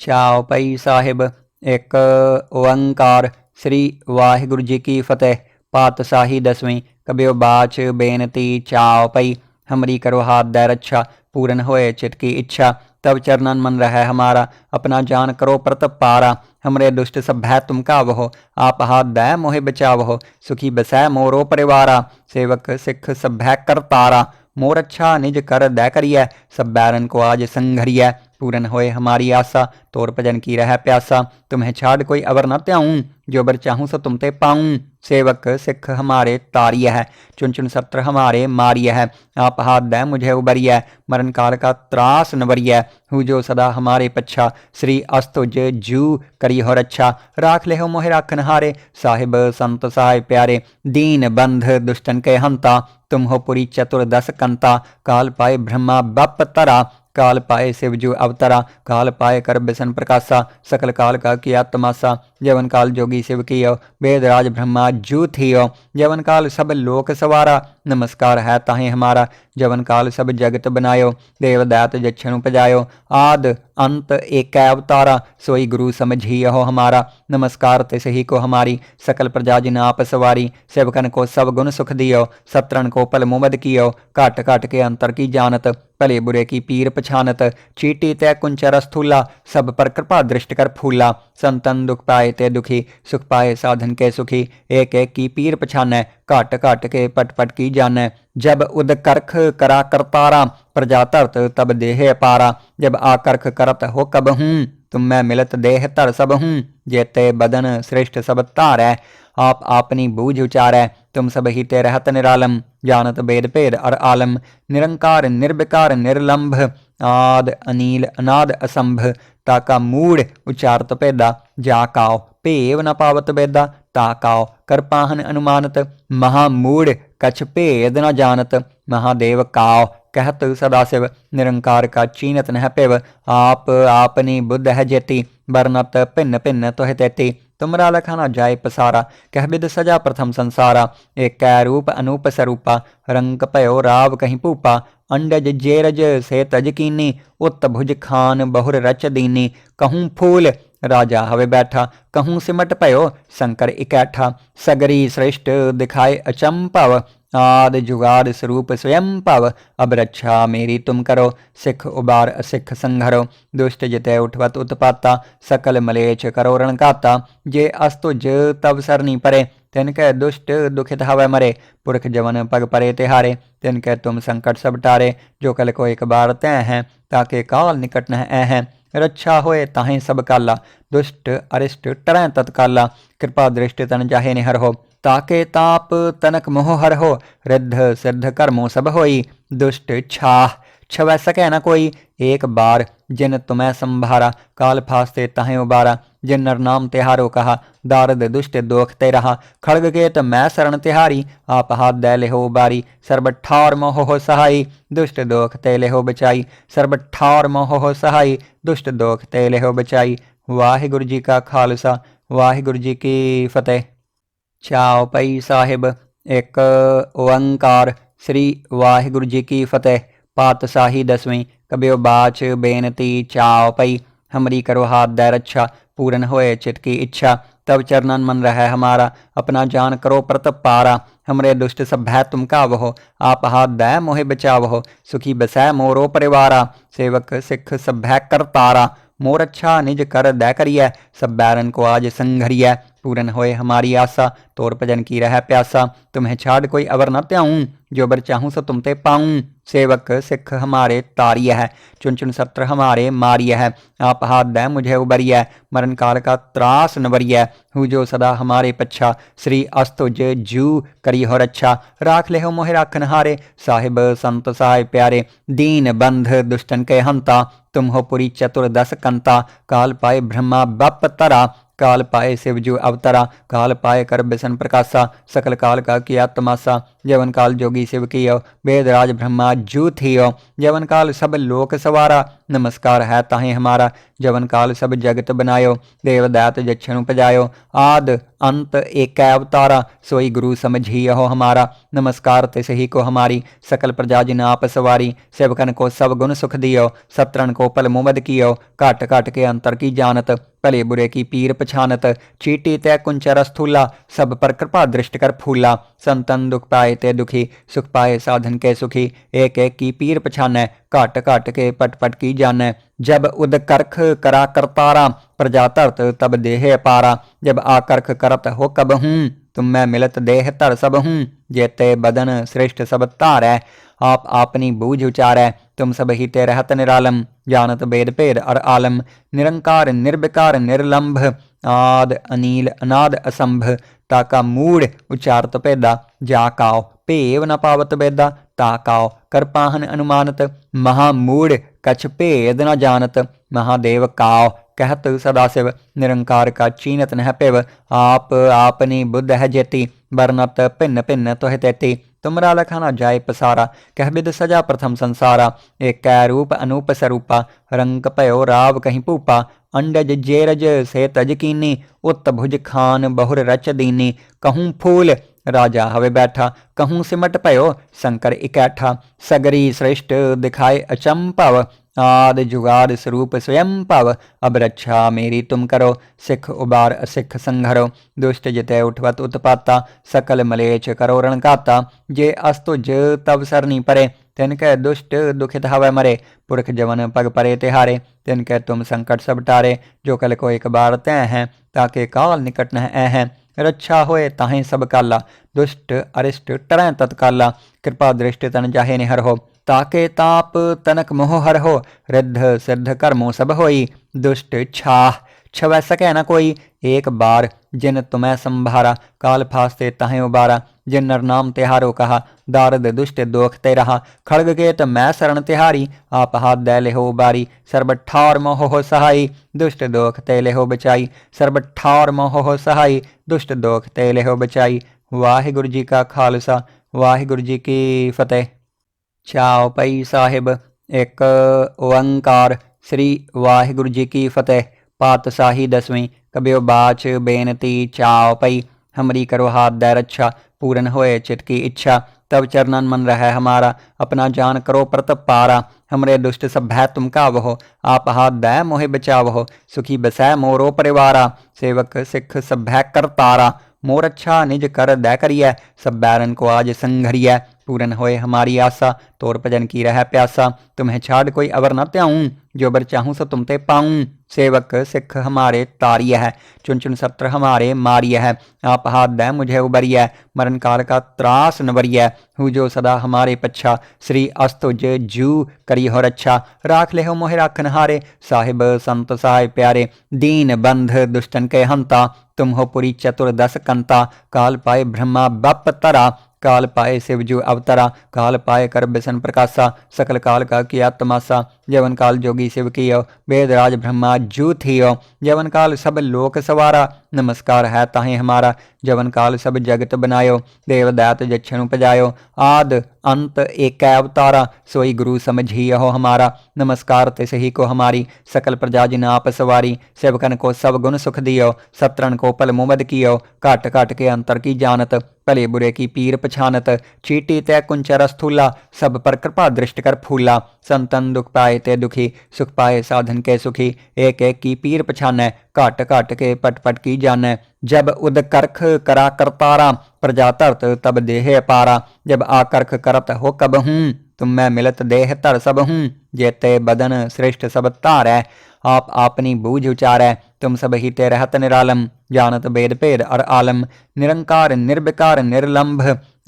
ਛਾਉ ਪਈ ਸਾਹਿਬ ਇੱਕ ਓੰਕਾਰ ਸ੍ਰੀ ਵਾਹਿਗੁਰੂ ਜੀ ਕੀ ਫਤਿਹ ਪਾਤਸ਼ਾਹੀ ਦਸਵੀਂ ਕਬਿਓ ਬਾਚ ਬੇਨਤੀ ਚਾਉ ਪਈ ਹਮਰੀ ਕਰੋ ਹਾਥ ਦੈ ਰੱਛਾ ਪੂਰਨ ਹੋਏ ਚਿਤ ਕੀ ਇੱਛਾ तब चरणन मन रहे हमारा अपना जान करो प्रतप पारा हमरे दुष्ट सभ्य तुम का वहो आप हाथ दय मोहे बचावहो सुखी बसै मोरो परिवारा सेवक सिख सभ्य कर तारा मोर अच्छा निज कर दै करिय, सब बैरन को आज संघरिए पूरन होए हमारी आशा, तोर भजन की रह प्यासा। तुम्हें छाड़ कोई अवर न त्याऊं। जो बर चाहूँ सो तुम ते पाऊँ। सेवक सिख हमारे तारिय है चुन चुन सत्र हमारे मारिय है। आप हाथ दै, मुझे उबरिय मरण काल का त्रास नवरिय हूँ। जो सदा हमारे पच्छा, श्री अस्तुज जू करी हो रच्छा। राख ले हो मोहि राखन हारे साहिब, संत सहाय प्यारे। दीन बंध दुष्टन के हंता, तुम हो पुरी चतुर्दश कंता। काल पाए ब्रह्मा बप तरा, काल पाए शिव शिवजू अवतरा। काल पाए कर बिसन प्रकाशा, सकल काल का किया तमाशा। जवन काल जोगी शिव कियो वेदराज ब्रह्मा जू थियो जवन काल सब लोक सवारा नमस्कार है ताहे हमारा जवन काल सब जगत बनायो देवदात जक्षण उपजायो आद अंत एक अवतारा सोई गुरु समझियो हमारा नमस्कार तिस ही को हमारी सकल प्रजा जिन आप सवारी सेवकन को सब गुण सुख दियो सत्रन को पल मुमद कियो काट काट के अंतर की जानत भले बुरे की पीर पछानत चीटी तय कुंचर स्थूला सब पर कृपा दृष्ट कर फूला संतन दुख पाए ते दुखी, सुख पाए साधन के सुखी। एक एक की पीर पछानै घट घट के पट पट की जानै जब उद करख करा करतारा प्रजा धरत तब देह पारा। जब आकर्ख करत हो कब हूँ, तुम मैं मिलत देह धर सब हूँ। जेते बदन श्रेष्ठ सब तारै आप आपनी बूझ उचारै तुम सब ही ते रहत निरालम, जानत भेद भेद अर आलम। निरंकार निर्विकार निर्लंभ, आद अनिल अनाद असंभ। ताका मूढ़ उचारत भेदा जा काओ ਭੇਵ ਨ ਪਾਵਤ ਬੇਦਾ ਤਾਕਾਓ ਕਰਪਾਹਨ ਅਨੁਮਾਨਤ ਮਹਾਮੂੜ ਕਛ ਭੇਦ ਨ ਜਾਣਤ ਮਹਾਦੇਵ ਕਾਓ कहत सदाशिव निरंकार का चीनत नह पिव आप आपनी बुद्ध है जेती बरनत भिन्न भिन्न तुह तेती तुमरा लखाना जाय पसारा कह बिद सजा प्रथम संसारा एक रूप अनूप स्वरूपा रंग भयो राव कहीं पूपा ਅੰਡਜ ਜੇਰਜ ਸੇਤ ਅਜਕੀਨੀ, ਉਤ ਭੁਜ ਖਾਨ ਬਹੁਰ ਰਚ ਦੀਨੀ। ਕਹੂੰ ਫੂਲ, ਰਾਜਾ ਹਵੇ ਬੈਠਾ। ਕਹੂੰ ਸਿਮਟ ਭਇਓ, ਸ਼ੰਕਰ ਇਕੈਠਾ। ਸਗਰੀ ਸ੍ਰਿਸ਼ਟ ਦਿਖਾਏ ਅਚੰਭਵ ਆਦ ਜੁਗਾਦ ਸਰੂਪ ਸਵਯੰ ਭਵ। ਅਬ ਰੱਛਾ ਮੇਰੀ ਤੁਮ ਕਰੋ, ਸਿਖ ਉਬਾਰ ਅਸਿਖ ਸੰਘਰੋ। ਦੁਸ਼ਟ ਜਿਤੈ ਉਠਵਤ ਉਤਪਾਤਾ, ਸਕਲ ਮਲੇਛ ਕਰੋ ਰਣਕਾਤਾ। ਜੇ ਅਸਤੁ ਜ ਤਬ ਸਰਨੀ ਪਰੇ। तिनके दुष्ट दुखित हवै मरे पुरख जवन पग परे तिहारे तिनके तुम संकट सब टारे जो कल को एक बार तय हैं ताके काल निकट न हैं रक्षा होए ताहें सब काला दुष्ट अरिष्ट टरें तत्काला कृपा दृष्टि तन जाहे निहर हो ताके ताप तनक मोह हर हो रिद्ध सिद्ध कर्मो सब होई दुष्ट छाह छवै सकै न कोई एक बार जिन तुम्हें संभारा काल फास्ते ताहे उबारा जिन नर नाम तिहारो कहा दारद दुष्ट दोख ते रहा खड़ग के त मैं शरण तिहारी आप हाथ दे ले हो उबारी सर्ब ठार मोह हो सहाई दुष्ट दोख ते ले हो बचाई सर्ब ठार मोह हो सहाई दुष्ट दोख ते ले हो बचाई वाहिगुरु जी का खालसा वाहिगुरु जी की फतेह ਚਾਉ ਪਈ ਸਾਹਿਬ ਇੱਕ ਓੰਕਾਰ ਸ੍ਰੀ ਵਾਹਿਗੁਰੂ ਜੀ ਕੀ ਫਤਿਹ ਪਾਤਸ਼ਾਹੀ ਦਸਵੀਂ ਕਬਿਓ ਬਾਚ ਬੇਨਤੀ ਚਾਉ ਪਈ हमरी करो हाथ दैर अच्छा पूरन होए चित की इच्छा। तब चरणन मन रह हमारा, अपना जान करो प्रत पारा। हमरे दुष्ट सब भय तुम कावहो, आप हाथ दै मोहे बचावहो। सुखी बसै मोरो परिवारा, सेवक सिख सब भय कर तारा। मोर अच्छा निज कर दै करिय, सब बैरन को आज संघरिय। पूरन होए हमारी आशा। तोर भजन की रह प्यासा। तुम्हें छाड़ कोई अवर न त्याऊं। जो बर चाहूँ सो तुम ते पाऊँ। सेवक सिख हमारे तारिय है। चुन चुन सत्र हमारे मारिय है। आप हाथ दै मुझे उबरिय। मरण काल का त्रास नवरिय हूँ जो सदा हमारे पच्छा। श्री अस्तुज जू करी हो रच्छा। राख ले हो मोहि राखन हारे। साहिब संत सहाय प्यारे। दीन बंध दुष्टन के हंता। तुम हो पुरी चतुर्दश कंता। काल पाए ब्रह्मा बप तरा। काल पाए शिवजू अवतरा, काल पाए कर बिसन प्रकाशा सकल काल का किया तमाशा जवन काल जोगी शिव की वेदराज ब्रह्मा जू थी जवन काल सब लोक सवारा, नमस्कार है ताहे हमारा ਜਵਨ ਕਾਲ ਸਭ ਜਗਤ ਬਨਾਇਓ ਦੇਵਦਾਤ ਜਛਨੁ ਪਜਾਇਓ ਆਦ ਅੰਤ ਏਕੈ ਅਵਤਾਰਾ, ਸੋਈ ਗੁਰੂ ਸਮਝੀ ਹੋ ਹਮਾਰਾ। ਨਮਸਕਾਰ ਤੇ ਸਹੀ ਕੋ ਹਮਾਰੀ, ਸਕਲ ਪ੍ਰਜਾ ਜਿਨ ਆਪ ਸਵਾਰੀ। ਸੇਵਕਨ ਕੋ ਸਭ ਗੁਣ ਸੁਖ ਦਿਓ, ਸਤਰਣ ਕੋ ਪਲ ਮੁਮਦ ਕੀਓ। ਘਟ ਘਟ ਕੇ ਅੰਤਰ ਕੀ ਜਾਣਤ, ਭਲੇ ਬੁਰੇ ਕੀ ਪੀਰ ਪਛਾਨਤ। ਚੀਟੀ ਤੈ ਕੁੰਚਰ ਅਸਥੂਲਾ ਸਭ ਪਰ ਕਿਰਪਾ ਦ੍ਰਿਸ਼ਟ ਕਰ ਫੂਲਾ। ਸੰਤਨ ਦੁਖ ਪਾਏ ਤੇ ਦੁਖੀ, ਸੁਖ ਪਾਏ ਸਾਧਨ ਕੇ ਸੁਖੀ। ਏਕ ਏਕ ਕੀ ਪੀਰ ਪਛਾਨੈ, ਘਟ ਘਟ ਕੇ ਪਟ ਪਟ ਕੀ ਜਾਣੈ। जब उद करख करा करतारा प्रजा धरत तब देह पारा। जब आकर्ख करत हो कब हूँ, तुम मैं मिलत देह तर सब हूँ। जेते बदन श्रेष्ठ सब तारै, आप आपनी बूझ उचार। है तुम सब ही ते रहत निरालम, जानत वेद भेद और आलम। निरंकार, निर्विकार, निर्लंभ, आद, अनील, अनाद, असंभ। ताका मूड उचारत भेदा जाकाओ ਭੇਵ ਨ ਪਾਵਤ ਬੇਦਾ ਤਾਕਾਓ ਕਰਪਾਹਨ ਅਨੁਮਾਨਤ ਮਹਾ ਮੂੜ ਕਛ ਭੇਦ ਨ ਜਾਣਤ ਮਹਾਦੇਵ ਕਾਓ कहत सदाशिव निरंकार का चीनत नह पिव आप आपनी बुद्ध है जेती बरनत भिन्न भिन्न तुह तेती तुमरा लखाना जाय पसारा, कह बिद सजा प्रथम संसारा। एक कै रूप अनूप स्वरूपा रंग पयो राव कहीं पूपा। अंडज जेरज से तज कीनी उत भुज खान बहुर रच दीनी। कहूँ फूल, राजा हवे बैठा। कहूँ सिमट पयो, शंकर इकैठा। सगरी श्रेष्ठ दिखाए अचंपव। आद जुगाद स्वरूप स्वयं पव। अब रक्षा मेरी तुम करो। सिख उबार असिख संघरो। दुष्ट जिते उठवत उत्पाता। सकल मलेच करो रणकाता जे अस्तुज तब सरनी परे। तिनके दुष्ट दुखित हवै मरे। पुरख जवन पग परे तिहारे। तिनके तुम संकट सब टारे। जो कल को एक बार तय हैं, ताके काल निकट न हैं। रक्षा होए ताहें सब काला दुष्ट अरिष्ट टरें तत्काला कृपा दृष्टि तन जाहे निहर हो। ताके ताप तनक मोह हर हो, रिद्ध सिद्ध कर्मो सब होई, दुष्ट छाह छवै सकै न कोई। एक बार जिन तुम्हें संभारा, काल फास्ते तहें उबारा। जिन नर नाम तिहारो कहा, दारद दुष्ट दोख ते रहा। खड़ग के त मैं शरण तिहारी, आप हाथ दे हो उबारी। सर्ब ठार मोह हो सहाई, दुष्ट दोख ते ले हो बचाई। सर्ब ठार मोह हो सहाई, दुष्ट दोख ते ले हो बचाई। वाहिगुरु जी का खालसा, वाहिगुरु जी की फतेह। चाओ पई साहिब। एक ओंकार श्री वाहिगुरु जी की फतेह। पातशाही दसवीं। कब्यो बाच बेनती चाओपई हमरी करो हाथ दैर अच्छा। पूर्ण होए चित की इच्छा। तब चरणन मन रहे हमारा। अपना जान करो प्रत पारा। हमरे दुष्ट सभ्य तुम का वहो आप हाथ दय मोहे बचावहो। सुखी बसै मोरो परिवारा। सेवक सिख सभ्य कर तारा। मोर अच्छा निज कर दय करिय सब बैरन को आज संघरिय पूर्ण होए हमारी आशा तोर भजन की रह प्यासा। तुम्हें छाड़ कोई अवर न त्याऊं, जो बर चाहूँ सो तुम ते पाऊँ। सेवक सिख हमारे तारिय है चुन चुन सत्र हमारे मारिय है। आप हाथ दे मुझे उबरिय मरण काल का त्रास नवरिय हु जो सदा हमारे पच्छा, श्री अस्तुज जू करी हो रच्छा। राख ले हो मोहे राखन हारे साहिब संत साहिब प्यारे। दीन बंध दुष्टन के हंता, तुम हो पुरी चतुर्दश कंता। काल पाए ब्रह्मा बप तरा। काल पाए शिवजू अवतरा काल पाए कर बिसन प्रकाशा सकल काल का किया तमाशा जवन काल जोगी शिव कियो वेदराज ब्रह्मा जू थियो जवन काल सब लोक सवारा नमस्कार है ताहे हमारा जवन काल सब जगत बनायो देवदात जक्षण उपजायो आद अंत एक अवतारा सोई गुरु समझियो हमारा नमस्कार ते सही को हमारी सकल प्रजा जिन आप सवारी सेवकन को सब गुण सुख दियो सत्रन को पल मुमद कियो घट घट के अंतर की जानत भले बुरे की पीर पछानत, चीटी तय कुंचर स्थूला सब पर कृपा दृष्ट कर फूला। संतन दुख पाए ते दुखी, सुख पाए साधन के सुखी। एक एक की पीर पछाने घट घट के पट पट की जाने जब उद करख करा करतारा प्रजा धरत तब देह पारा। जब आकर्ख करत हो कब हूँ, तुम मैं मिलत देह तर सब हूँ। जेते बदन श्रेष्ठ सब तारै आप आपनी बूझ उचारै तुम सब ही ते रहत निरालम जानत वेद भेद और आलम निरंकार निर्विकार निर्लंभ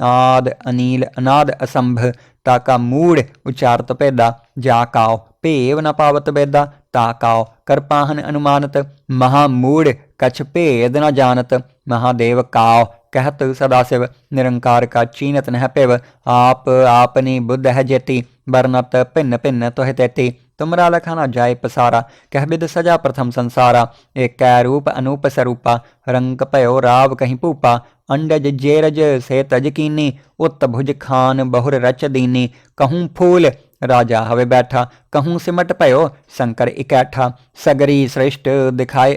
आद अनील अनाद असंभ ताका मूड उचारत भेदा जाकाओ ਭੇਵ ਨ ਪਾਵਤ ਬੇਦਾ ਤਾਕਾਓ ਕਰਪਾਹਨ ਅਨੁਮਾਨਤ ਮਹਾ ਮੂੜ ਕਛ ਭੇਦ ਨ ਜਾਣਤ ਮਹਾਦੇਵ ਕਾਓ कहत सदाशिव निरंकार का चीनत नह पिव आप आपनी बुद्ध है जेती बरनत भिन्न भिन्न तुह तेती तुमरा लखाना जाय पसारा, कह बिद सजा प्रथम संसारा। एक कै रूप अनूप स्वरूपा रंग पयो राव कहीं पूपा। अंडज जेरज से तज कीनी उत भुज खान बहुर रच दीनी। कहूँ फूल, राजा हवे बैठा। कहूँ सिमट पयो, शंकर इकैठा। सगरी श्रेष्ठ दिखाए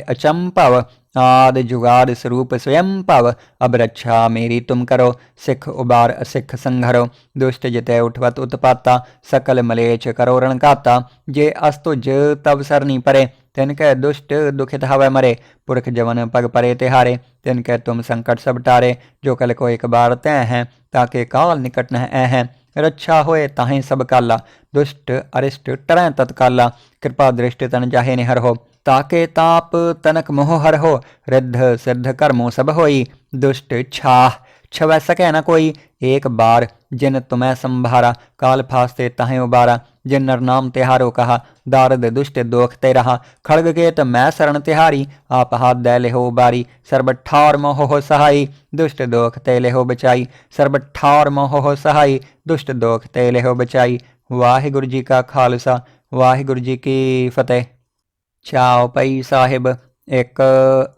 ਆਦਿ ਜੁਗਾਦ ਸਰੂਪ ਸਵਯੰ ਭਵ ਅਬਰਛਾ ਮੇਰੀ ਤੁਮ ਕਰੋ, ਸਿੱਖ ਉਬਾਰ ਅਸਿੱਖ ਸੰਘਰੋ, ਦੁਸ਼ਟ ਜਿਤੈ ਉਠਵਤ ਉਤਪਾਤਾ, ਸਕਲ ਮਲੇਚ ਕਰੋ ਰਣਕਾਤਾ ਜੇ ਅਸਤੁਜ ਤਬ ਸਰਨੀ ਪਰੇ, ਤਿਨ ਕੈ ਦੁਸ਼ਟ ਦੁਖਿਤ ਹਵੈ ਮਰੇ, ਪੁਰਖ ਜਵਨ ਪਗ ਪਰੇ ਤਿਹਾਰੇ, ਤਿਨ ਕੈ ਤੁਮ ਸੰਕਟ ਸਭ ਟਾਰੇ, ਜੋ ਕਲ ਕੋ ਇਕ ਬਾਰ ਤੈ ਹੈ, ਤਾਕੇ ਕਾਲ ਨਿਕਟ ਨਹਿ ਐ ਹੈ, ਰੱਛਾ ਹੋਏ ਤਾਹੀਂ ਸਭ ਕਾਲਾ, ਦੁਸ਼ਟ ਅਰਿਸ਼ਟ ਟਰੈ ਤਤਕਾਲਾ, ਕਿਰਪਾ ਦ੍ਰਿਸ਼ਟ ਤਨ ਜਾਹੇ ਨਿਹਰ ਹੋ ताके ताप तनक मोह हर हो, रिद्ध सिद्ध कर्मो सब होई, दुष्ट छाह, छवै सकै न कोई। एक बार जिन तुम्हें संभारा, काल फास्ते ताहें उबारा। जिन नर नाम तिहारो कहा, दारद दुष्ट दोख ते रहा। खड़ग गेत मैं शरण तिहारी, आप हाथ दे ले हो बारी सर्ब ठार मोह हो सहाई, दुष्ट दोख ते ले हो बचाई। सर्ब ठार मोह हो सहाई, दुष्ट दोख ते ले हो बचाई। वाहिगुरु जी का खालसा, वाहिगुरु जी की फतेह। ਚਾਉ ਪਈ ਸਾਹਿਬ ਇੱਕ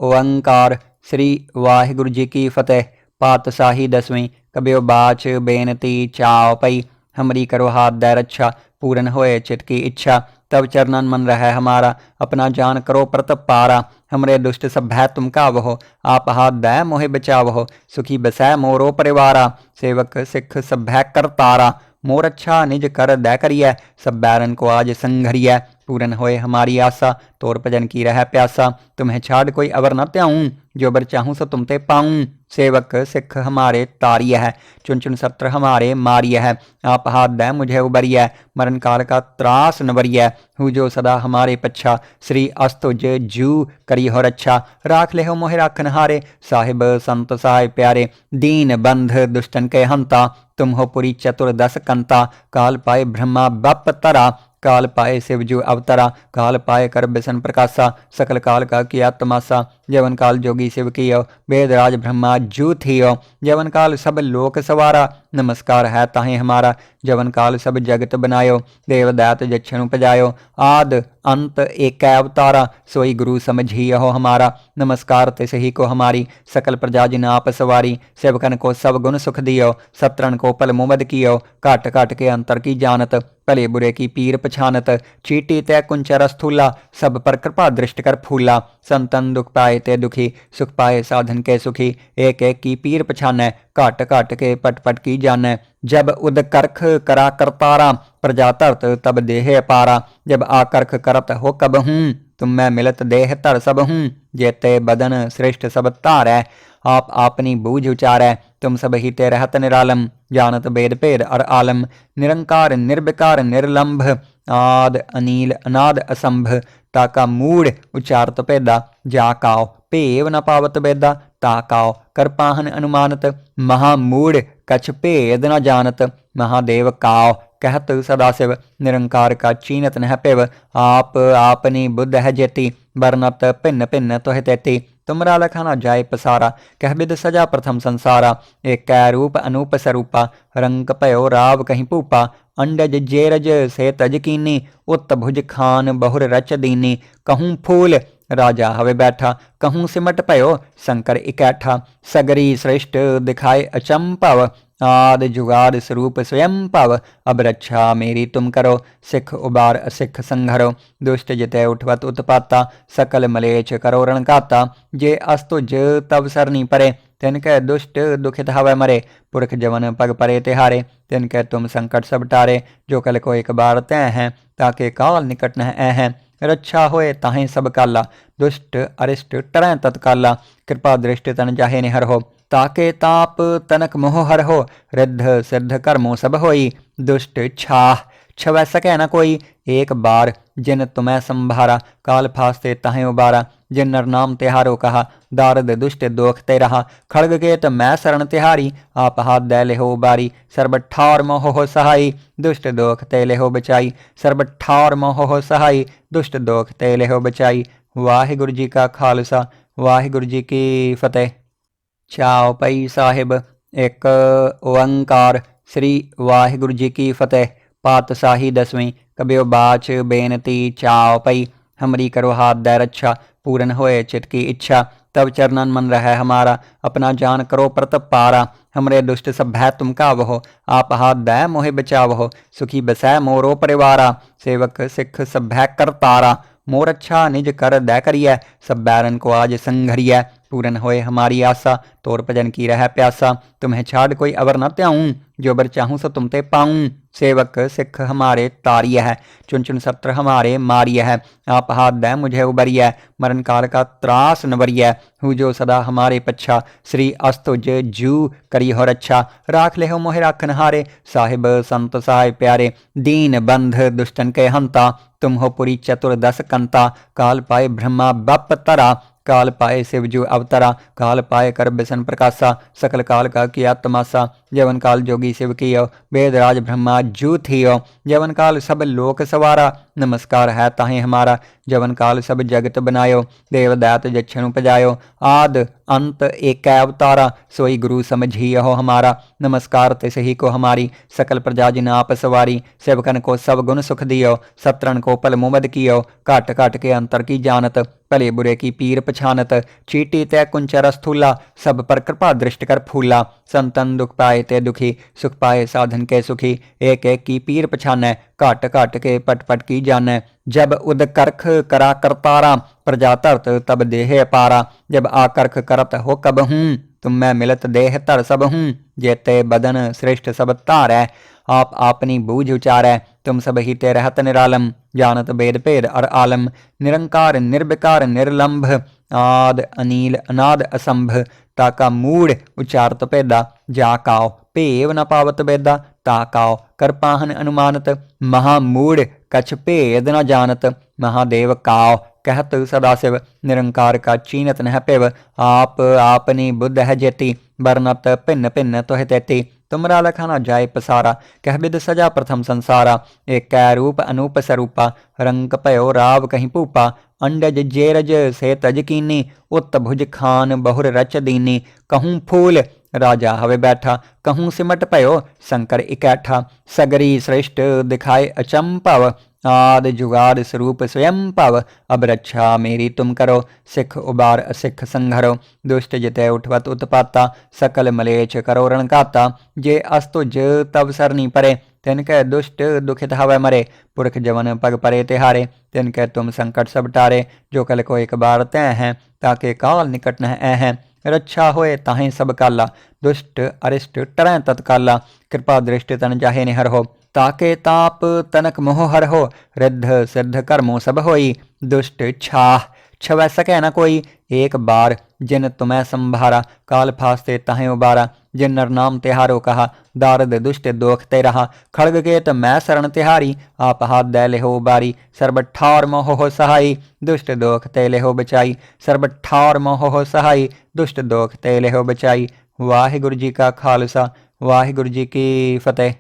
ਓੰਕਾਰ ਸ੍ਰੀ ਵਾਹਿਗੁਰੂ ਜੀ ਕੀ ਫਤਿਹ ਪਾਤਸ਼ਾਹੀ ਦਸਵੀਂ ਕਬਿਓ ਬਾਚ ਬੇਨਤੀ ਚਾਉ ਪਈ ਹਮਰੀ ਕਰੋ ਹਾਥ ਦੇ ਰੱਛਾ पूरन होए चित की इच्छा तब चरणन मन रहे हमारा अपना जान करो प्रतप पारा हमरे दुष्ट सब भय तुम का वहो आप हाथ दय मोहे बचावहो सुखी बसै मोरो परिवारा सेवक सिख सब भय कर तारा मोर अच्छा निज कर दय करिय सब बैरन को आज संघरिय पूरन होए हमारी आशा, तोर भजन की रह प्यासा। तुम्हें छाड़ कोई अवर न त्याऊं। जो बर चाहूँ सो तुम ते पाऊँ। सेवक सिख हमारे तारिय है चुन चुन सत्र हमारे मारिय है। आप हाथ दे, मुझे उबरिय मरण काल का त्रास नवरिय हूँ। जो सदा हमारे पच्छा, श्री अस्तुज जू करी हो रच्छा। राख ले हो मोहे राखन हारे साहिब, संत साहिब प्यारे। दीन बंध दुष्टन के हंता, तुम हो पुरी चतुर्दश कंता। काल पाए ब्रह्मा बप तरा, काल पाए शिव शिवजू अवतरा। काल पाए कर बिसन प्रकाशा, सकल काल का किया तमाशा। जवन काल जोगी शिव कियो वेदराज ब्रह्मा जू थियो जवन काल सब लोक सवारा नमस्कार है ताहे हमारा जवन काल सब जगत बनायो देवदात जक्षण उपजायो आद अंत एक अवतारा सोई गुरु समझी हो हमारा नमस्कार तिस ही को हमारी सकल प्रजा जिन आप सवारी सेवकन को सब गुण सुख दियो सत्रन को पल मुमद कियो काट काट के अंतर की जानत भले बुरे की पीर पछानत चीटी तय कुंचर स्थूला सब पर कृपा दृष्ट कर फूला संतन दुख पाए ते दुखी, सुख पाए साधन के सुखी। एक एक की पीर पछाने घट घट के पट पट की जाने जब उद करख करा करतारा प्रजा तरत तब देह पारा। जब आकर्ख करत हो कब हूँ, तुम मैं मिलत देह तर सब हूँ। जेते बदन श्रेष्ठ सब तारै आप आपनी बूझ उचारै तुम सब ही ते रहत निरालम, जानत भेद भेद और आलम। निरंकार, निर्विकार, निर्लंभ, आद, अनिल, अनाद, असंभ। ताका मूड उचारत पेदा जाकाओ ਭੇਵ ਨ ਪਾਵਤ ਬੇਦਾ ਤਾਕਾਓ ਕਰਪਾਹਨ ਅਨੁਮਾਨਤ ਮਹਾਮੂੜ ਕਛ ਭੇਦ ਨ ਜਾਣਤ ਮਹਾਦੇਵ ਕਾਓ कहत सदा शिव निरंकार का चीनत नह पिव आप आपनी बुद्ध है जेती बरनत भिन्न भिन्न तुह तेती तुमरा लखाना जाय पसारा कह बिद सजा प्रथम संसारा एक रूप अनूप स्वरूपा रंग पयो राव कहीं पूपा अंडज जेरज से तज कीनी उत भुज खान बहुर रच दीनी कहूँ फूल राजा हवे बैठा कहूँ सिमट पयो शंकर इकैठा सगरी श्रेष्ठ दिखाए अचंपव आद जुगाड़ स्वरूप स्वयं पव अब रक्षा मेरी तुम करो सिख उबार सिख संघरो दुष्ट जिते उठवत उत्पाता सकल मलेच करो रणकाता जे अस्तुज तब सरनी परे तिनके दुष्ट, दुखित हवे मरे, पुरख जवन पग परे तिहारे तिनके तुम संकट सब टारे, जो कल को एक बार तय हैं, ताके काल निकट न हैं। रक्षा होए ताहें सब काला दुष्ट, अरिष्ट टरें तत्काला कृपा दृष्टि तन जाहे निहर हो, ताके ताप तनक मोह हर हो। रिद्ध, सिद्ध कर्मो सब होई, दुष्ट छाह, छवै सकै न कोई। एक बार जिन तुम्हें संभारा, काल फास्ते ताहें उबारा। जिन नर नाम तिहारो कहा दारद दुष्ट दोख ते रहा खड़ग केत मैं शरण तिहारी आप हाथ दे ले हो बारी सर्ब ठार मोह हो सहाई दुष्ट दोख ते ले हो बचाई सर्ब ठार मोह हो सहाई दुष्ट दोख ते ले हो बचाई वाहिगुरु जी का खालसा वाहिगुरु जी की फतेह ਚਾਉ ਪਈ ਸਾਹਿਬ ਇੱਕ ਓੰਕਾਰ ਸ੍ਰੀ ਵਾਹਿਗੁਰੂ ਜੀ ਕੀ ਫਤਿਹ ਪਾਤਸ਼ਾਹੀ ਦਸਵੀਂ ਕਬਿਓ ਬਾਚ ਬੇਨਤੀ ਚਾਉ ਪਈ हमरी करो हाथ दैर अच्छा पूरन होए चित की इच्छा। तब चरणन मन रह हमारा, अपना जान करो प्रत पारा। हमरे दुष्ट सभ्य तुम कावहो, आप हाथ दय मोहे बचावहो। सुखी बसै मोरो परिवारा, सेवक सिख सभ्य करतारा मोर अच्छा निज कर दै करिय, सब बैरन को आज संघरिय। पूरन होए हमारी आशा। तोर भजन की रह प्यासा। तुम्हें छाड़ कोई अवर न त्याऊं। जो बर चाहूँ सो तुम ते पाऊँ। सेवक सिख हमारे तारिय है। चुन चुन सत्र हमारे मारिय है। आप हाथ दै मुझे उबरिय। मरण काल का त्रास नवरिय हूँ जो सदा हमारे पच्छा। श्री अस्तुज जू करी हो रच्छा। राख ले हो मोहे राखन हारे। साहिब संत साहिब प्यारे। दीन बंध दुष्टन के हंता। तुम हो पुरी चतुर दस कंता। काल पाए ब्रह्मा बप तरा। काल पाए शिव जो अवतरा, काल पाए कर बिसन प्रकाशा सकल काल का किया तमाशा जवन काल जोगी शिव की वेदराज ब्रह्मा जू थी जवन काल सब लोक सवारा, नमस्कार है ताहे हमारा ਜਵਨ ਕਾਲ ਸਭ ਜਗਤ ਬਨਾਇਓ ਦੇਵ ਦਾਤ ਜਛਨੁ ਪਜਾਇਓ ਆਦ ਅੰਤ ਏਕੈ ਅਵਤਾਰਾ, ਸੋਈ ਗੁਰੂ ਸਮਝੀ ਹੋ ਹਮਾਰਾ। ਨਮਸਕਾਰ ਤੇ ਸਹੀ ਕੋ ਹਮਾਰੀ, ਸਕਲ ਪ੍ਰਜਾ ਜਿਨ ਆਪ ਸਵਾਰੀ। ਸੇਵਕਨ ਕੋ ਸਭ ਗੁਣ ਸੁਖ ਦਿਓ, ਸਤਰਣ ਕੋ ਪਲ ਮੁਮਦ ਕੀਓ। ਘਟ ਘਟ ਕੇ ਅੰਤਰ ਕੀ ਜਾਣਤ, ਭਲੇ ਬੁਰੇ ਕੀ ਪੀਰ ਪਛਾਨਤ। ਚੀਟੀ ਤੈ ਕੁੰਚਰ ਅਸਥੂਲਾ ਸਭ ਪਰ ਕਿਰਪਾ ਦ੍ਰਿਸ਼ਟ ਕਰ ਫੂਲਾ। ਸੰਤਨ ਦੁਖ ਪਾਏ ਤੇ ਦੁਖੀ, ਸੁਖ ਪਾਏ ਸਾਧਨ ਕੇ ਸੁਖੀ। ਏਕ ਏਕ ਕੀ ਪੀਰ ਪਛਾਨੈ, ਘਟ ਘਟ ਕੇ ਪਟ ਪਟ ਕੀ ਜਾਣੈ। जब उद करख करा करतारा प्रजा तरत तब देह पारा। जब आकर्ख करत हो कब हूँ, तुम मैं मिलत देह तर सब हूँ। जेते बदन श्रेष्ठ सब तारै, आप आपनी बूझ उचार। है तुम सब ही ते रहत निरालम, जानत वेद भेद और आलम। निरंकार, निर्विकार, निर्लंभ, आद, अनील, अनाद, असंभ। ताका मूड उचारत पेदा जाकाओ ਭੇਵ ਨ ਪਾਵਤ ਬੇਦਾ ਤਾਕਾਓ ਕਰਪਾਹਨ ਅਨੁਮਾਨਤ ਮਹਾ ਮੂੜ ਕਛ ਭੇਦ ਨ ਜਾਣਤ ਮਹਾਦੇਵ ਕਾਓ कहत सदाशिव निरंकार का चीनत नह पिव आप आपनी बुद्ध है जेती बरनत भिन्न भिन्न तुह तेती तुमरा लखाना जाय पसारा, कह बिद सजा प्रथम संसारा। एक कै रूप अनूप स्वरूपा रंग पयो राव कहीं पूपा। अंडज जेरज से तज कीनी, उत भुज खान बहुर रच दीनी। कहूँ फूल, राजा हवे बैठा। कहूँ सिमट पयो, शंकर इकैठा। सगरी श्रेष्ठ दिखाए अचंपव। ਆਦਿ ਜੁਗਾਦ ਸਰੂਪ ਸਵਯੰ ਭਵ, ਅਬਰਛਾ ਮੇਰੀ ਤੁਮ ਕਰੋ, ਸਿੱਖ ਉਬਾਰ ਸਿੱਖ ਸੰਘਰੋ, ਦੁਸ਼ਟ ਜਿਤੈ ਉਠਵਤ ਉਤਪਾਤਾ, ਸਕਲ ਮਲੇਚ ਕਰੋ ਰਣਕਾਤਾ, ਜੇ ਅਸਤੁਜ ਜ ਤਬ ਸਰਨੀ ਪਰੇ, ਤਿਨ ਕੈ ਦੁਸ਼ਟ ਦੁਖਿਤ ਹਵੈ ਮਰੇ, ਪੁਰਖ ਜਵਨ ਪਗ ਪਰੇ ਤੇ ਹਾਰੇ ਤਿਨ ਕੈ ਤੁਮ ਸੰਕਟ ਸਭ ਟਾਰੇ, ਜੋ ਕਲ ਕੋ ਇਕ ਬਾਰ ਤੈ ਹੈ ਤਾਂ ਕੇ ਕਾਲ ਨਿਕਟ ਨਹਿ ਐ ਹੈ, ਰੱਛਾ ਹੋਏ ਤਾਹੀਂ ਸਭ ਕਾਲਾ, ਦੁਸ਼ਟ ਅਰਿਸ਼ਟ ਟਰੈ ਤਤਕਾਲਾ, ਕਿਰਪਾ ਦ੍ਰਿਸ਼ਟ ਤਨ ਜਾਹੇ ਨਿਹਰ ਹੋ ताके ताप तनक मोह हर हो, रिद्ध सिद्ध कर्मो सब होई, दुष्ट छाह छवै सकै न कोई। एक बार जिन तुम्हें संभारा, काल फास्ते तहें उबारा। जिन नर नाम तिहारो कहा, दारद दुष्ट दोख ते रहा। खड़ग के त मैं शरण तिहारी, आप हाथ दे ले हो ठार मोह हो सहाई, दुष्ट दोख ते हो बचाई। सर्ब ठार मोह हो सहाई, दुष्ट दोख ते हो बचाई। वाहिगुरु जी का खालसा, वाहिगुरु जी की फतेह।